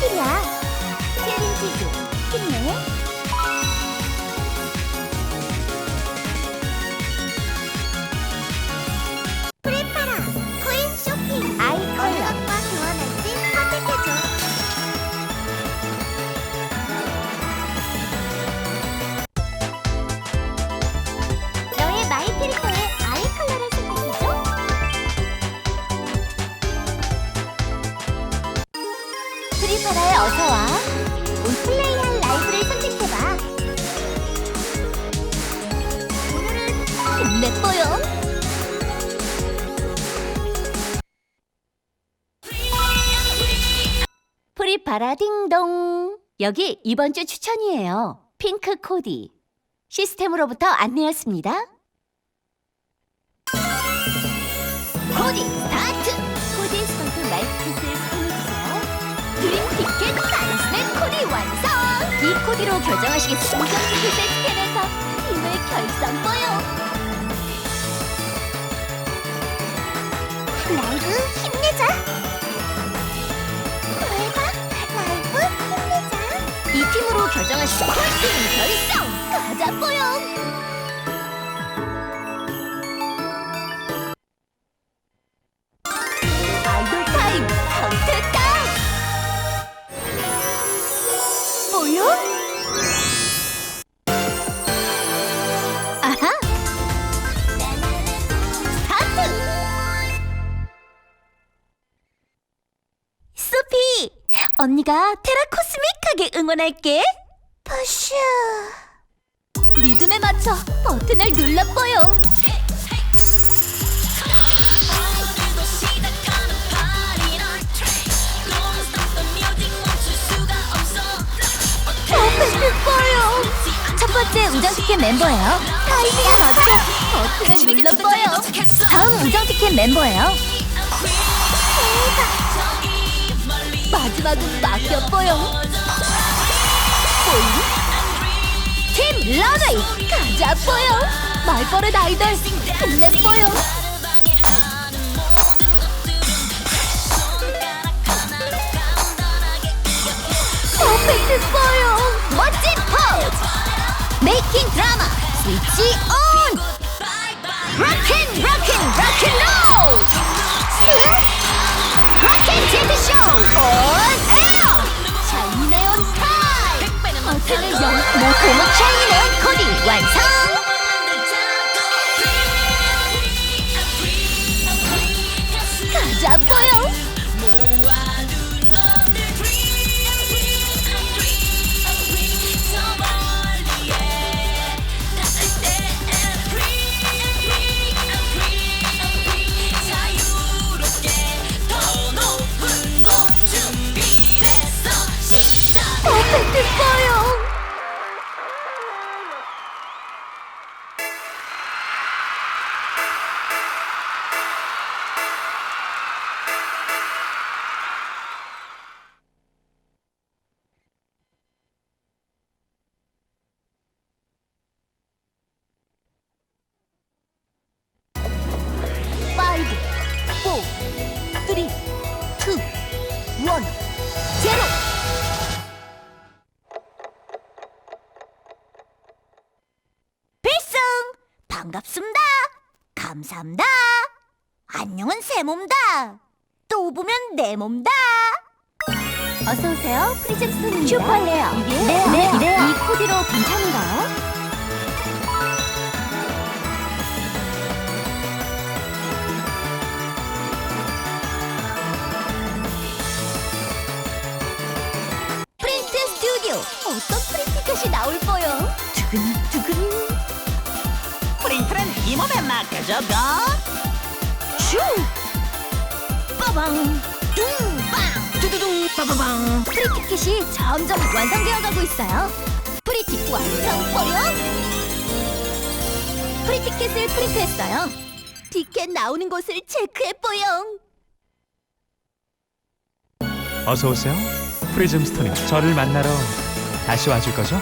필이야. 챌린지도 힘내. 어서와. 우리 플레이할 라이브를 선택해봐. 오늘은 힘내뽀요. 프리파라 딩동. 여기 이번 주 추천이에요. 핑크 코디. 시스템으로부터 안내였습니다. 이 코디로 결정하시겠습니다. 우정 티켓을 스캔해서 힘을 결성보여! 라이브 힘내자! 대박! 라이브 힘내자! 이 팀으로 결정하시죠. 팀 결성! 가자 뽀용! 뭐요? 아하! 스타트! 소피! 언니가 테라 코스믹하게 응원할게! 푸슈! 리듬에 맞춰 버튼을 눌러봐요! 번째 우정 티켓 멤버예요. 타이밍에 맞춰 버튼을 눌러봐요. 다음 우정 티켓 멤버예요. 마지막은 맡겨봐요. 팀 러너이 가자봐요. 말버릇 아이돌 힘내봐요. 드라마 스위치 온. 락앤 락앤 락앤롤. 락앤 제트쇼 온 에어. 샤이니네온 타임. 버튼을 연 모토모 샤이니네온 코디 완성. 가자 보여. 반갑습니다. 감사합니다. 안녕은 새 몸다. 또 보면 내 몸다. 어서 오세요. 프리즘 스톤입니다. 슈퍼레어. 네, 네, 이래요. 이 코디로 괜찮은가요? 프린트 스튜디오. 어떤 프린티켓이 나올 거요? 두근두근. 이 몸에 맡겨줘고 슈! 빠방! 둥방! 두두둥! 빠바방! 프리티켓이 점점 완성되어 가고 있어요. 프리티 완성 버려! 프리티켓을 프린트했어요. 티켓 나오는 곳을 체크해보용. 어서 오세요. 프리즘 스톤이 저를 만나러 다시 와줄 거죠?